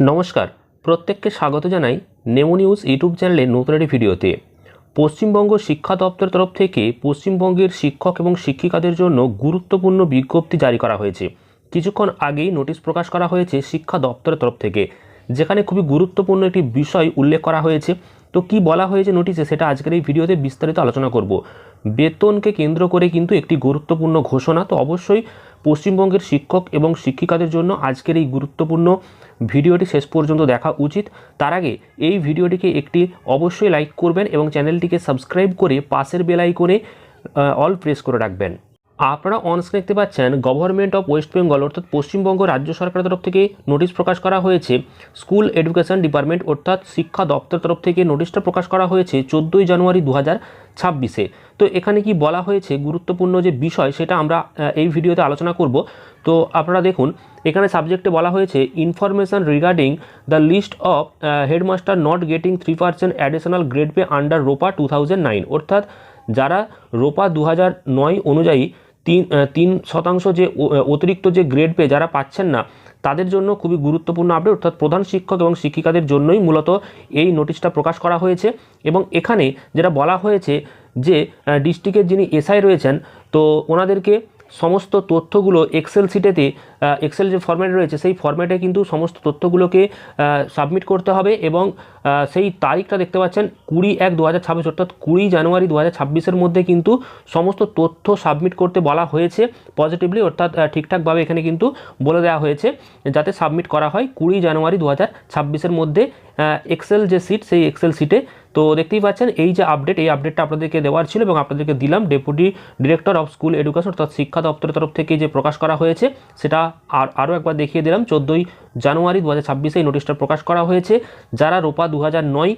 নমস্কার, প্রত্যেককে স্বাগত জানাই নেমো নিউজ ইউটিউব চ্যানেলের নতুন একটি ভিডিওতে। পশ্চিমবঙ্গ শিক্ষা দপ্তরের তরফ থেকে পশ্চিমবঙ্গের শিক্ষক এবং শিক্ষিকাদের জন্য গুরুত্বপূর্ণ বিজ্ঞপ্তি জারি করা হয়েছে। কিছুক্ষণ আগেই নোটিশ প্রকাশ করা হয়েছে শিক্ষা দপ্তরের তরফ থেকে। যেখানে খুবই গুরুত্বপূর্ণ একটি বিষয় উল্লেখ করা হয়েছে। তো কি বলা হয়েছে নোটিশে সেটা আজকের এই ভিডিওতে বিস্তারিত আলোচনা করব। বেতনকে কেন্দ্র করে কিন্তু একটি গুরুত্বপূর্ণ ঘোষণা। তো অবশ্যই পশ্চিমবঙ্গের শিক্ষক এবং শিক্ষিকাদের জন্য আজকের এই গুরুত্বপূর্ণ ভিডিওটি শেষ পর্যন্ত দেখা উচিত। তার আগে এই ভিডিওটিকে একটি অবশ্যই লাইক করবেন এবং চ্যানেলটিকে সাবস্ক্রাইব করে পাশের বেল আইকনে অল প্রেস করে রাখবেন। আপনারা অনস্ক্রিন দেখতে পাচ্ছেন গভর্নমেন্ট অফ ওয়েস্ট বেঙ্গল অর্থাৎ পশ্চিমবঙ্গ রাজ্য সরকারের তরফ থেকে নোটিশ প্রকাশ করা হয়েছে। স্কুল এডুকেশন ডিপার্টমেন্ট অর্থাৎ শিক্ষা দপ্তর তরফ থেকে নোটিশটা প্রকাশ করা হয়েছে চোদ্দোই জানুয়ারি দু ছাব্বিশে। তো এখানে কি বলা হয়েছে গুরুত্বপূর্ণ যে বিষয়, সেটা আমরা এই ভিডিওতে আলোচনা করব। তো আপনারা দেখুন, এখানে সাবজেক্টে বলা হয়েছে information regarding the list of headmaster not getting three percent additional grade pay under ROPA two অর্থাৎ যারা রোপা দু নয় অনুযায়ী তিন তিন শতাংশ যে অতিরিক্ত যে গ্রেড পে যারা পাচ্ছেন না, তাদের জন্য খুবই গুরুত্বপূর্ণ আপডেট অর্থাৎ প্রধান শিক্ষক এবং শিক্ষিকাদের জন্যই মূলত এই নোটিশটা প্রকাশ করা হয়েছে। এবং এখানে যেটা বলা হয়েছে যে ডিস্ট্রিক্টের যিনি এসআই রয়েছেন, তো ওনাদেরকে সমস্ত তথ্যগুলো এক্সেল সিটেতে এক্সেল যে ফর্ম্যাট রয়েছে, সেই ফর্ম্যাটে কিন্তু সমস্ত তথ্যগুলোকে সাবমিট করতে হবে এবং সেই তারিখটা দেখতে পাচ্ছেন কুড়ি এক দু হাজার ছাব্বিশ, অর্থাৎ কুড়ি জানুয়ারি দু হাজার ছাব্বিশের মধ্যে কিন্তু সমস্ত তথ্য সাবমিট করতে বলা হয়েছে পজিটিভলি অর্থাৎ ঠিকঠাকভাবে এখানে কিন্তু বলে দেওয়া হয়েছে যাতে সাবমিট করা হয় কুড়ি জানুয়ারি দু হাজার ছাব্বিশের মধ্যে। এক্সেল যে সিট সেই এক্সেল সিটে তো দেখতেই পাচ্ছেন, এই যে আপডেট এই আপডেটটা আপনাদেরকে দেওয়ার ছিল এবং আপনাদেরকে দিলাম deputy director of school education অর্থাৎ শিক্ষা দপ্তরের তরফ থেকে যে প্রকাশ করা হয়েছে, সেটা আর, আরও একবার দেখিয়ে দিলাম। চোদ্দোই জানুয়ারি দু হাজার ছাব্বিশে এই নোটিশটা প্রকাশ করা হয়েছে। যারা রোপা দু হাজার নয়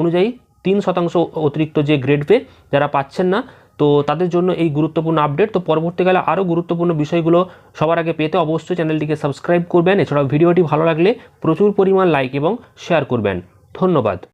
অনুযায়ী তিন শতাংশ অতিরিক্ত যে গ্রেড পে যারা পাচ্ছেন না তো তাদের জন্য এই গুরুত্বপূর্ণ আপডেট তো পরবর্তীকালে আরও গুরুত্বপূর্ণ বিষয়গুলো সবার আগে পেতে অবশ্যই চ্যানেলটিকে সাবস্ক্রাইব করবেন। এছাড়াও ভিডিওটি ভালো লাগলে প্রচুর পরিমাণ লাইক এবং শেয়ার করবেন। ধন্যবাদ।